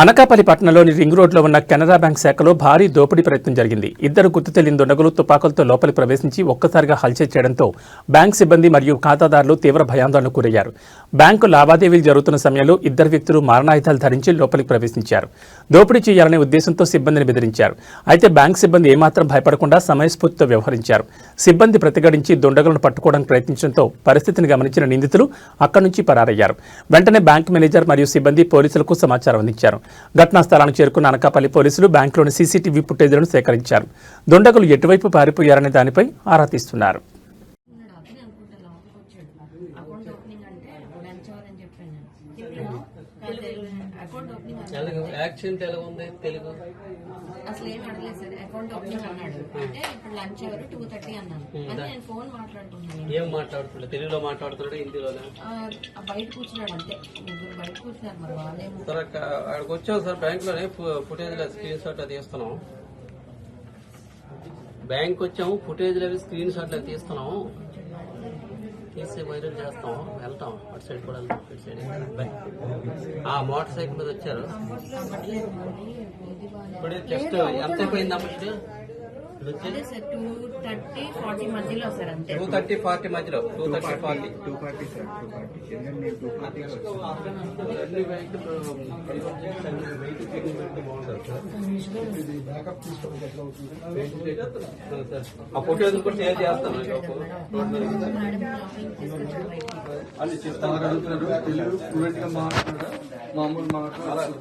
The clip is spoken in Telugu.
అనకాపల్లి పట్టణంలోని రింగ్ రోడ్లో ఉన్న కెనరా బ్యాంక్ శాఖలో భారీ దోపిడీ ప్రయత్నం జరిగింది. ఇద్దరు గుర్తు తెలియని దుండగులు తుపాకులతో లోపలి ప్రవేశించి ఒక్కసారిగా హల్చల్ చేయడంతో బ్యాంక్ సిబ్బంది మరియు ఖాతాదారులు తీవ్ర భయాందోళనకు గురయ్యారు. బ్యాంకు లావాదేవీలు జరుగుతున్న సమయంలో ఇద్దరు వ్యక్తులు మారణాయుధాలు ధరించి లోపలికి ప్రవేశించారు. దోపిడీ చేయాలనే ఉద్దేశంతో సిబ్బందిని బెదిరించారు. అయితే బ్యాంక్ సిబ్బంది ఏమాత్రం భయపడకుండా సమయస్ఫూర్తితో వ్యవహరించారు. సిబ్బంది ప్రతిఘటించి దుండగులను పట్టుకోవడానికి ప్రయత్నించడంతో పరిస్థితిని గమనించిన నిందితులు అక్కడి నుంచి పరారయ్యారు. వెంటనే బ్యాంక్ మేనేజర్ మరియు సిబ్బంది పోలీసులకు సమాచారం అందించారు. ఘటనా స్థలానికి చేరుకున్న అనకాపల్లి పోలీసులు బ్యాంకులోని సీసీటీవీ ఫుటేజ్లను సేకరించారు. దుండగులు ఎటువైపు పారిపోయారనే దానిపై ఆరా తీస్తున్నారు. అకౌంట్ ఓపెనింగ్ అంటే అని చెప్పాను అకౌంట్ ఓపెనింగ్ యాక్షన్ తెలుగు ఉంది తెలుగు. అసలు ఏం అడగలేదు సార్. అకౌంట్ ఓపెనింగ్ అన్నాడు. అంటే ఇప్పుడు లంచ్ అవర్ టూ థర్టీ అన్నాను. అంటే నేను ఫోన్ మాట్లాడుకుంటున్నాను ఏం మాట్లాడుతున్నాడు? తెలుగులో మాట్లాడుతున్నాడు హిందీలోనే? ఆ, బయట కూర్చున్నాడు అంతే. ముగ్గురు బయట కూర్చున్నారు మరి వాళ్ళేమో. సార్ అక్క- అక్కడికి వచ్చాం సార్ బ్యాంక్లోనే ఫుటేజ్లో స్క్రీన్ షాట్ అది తీస్తున్నాం. బ్యాంక్ వచ్చాము ఫుటేజ్లో స్క్రీన్ షాట్ అది తీస్తున్నాం. తీసి వైరల్ చేస్తాం వెళ్తాం. అటు సైడ్ కూడా వెళ్తాం ఇటు సైడ్. ఆ మోటార్ సైకిల్ మీద వచ్చారు. ఇప్పుడే జస్ట్ ఎంత అయిపోయిందమ్మా సార్ టూ థర్టీ ఫార్టీ మధ్యలో టూ థర్టీ ఫార్టీ మధ్యలో. Two thirty forty sir two forty ఎందుకంటే నేను టూ పార్టీ అన్ని వెహికల్ వెహికల్ బాగుంటుంది సార్ ఆ కూడా షేర్ చేస్తాను అని చెప్తాను. చెప్తారు తెలుగు ఫ్లూయెంట్గా మాట్లాడారు? మామూలు మాట్లాడారు?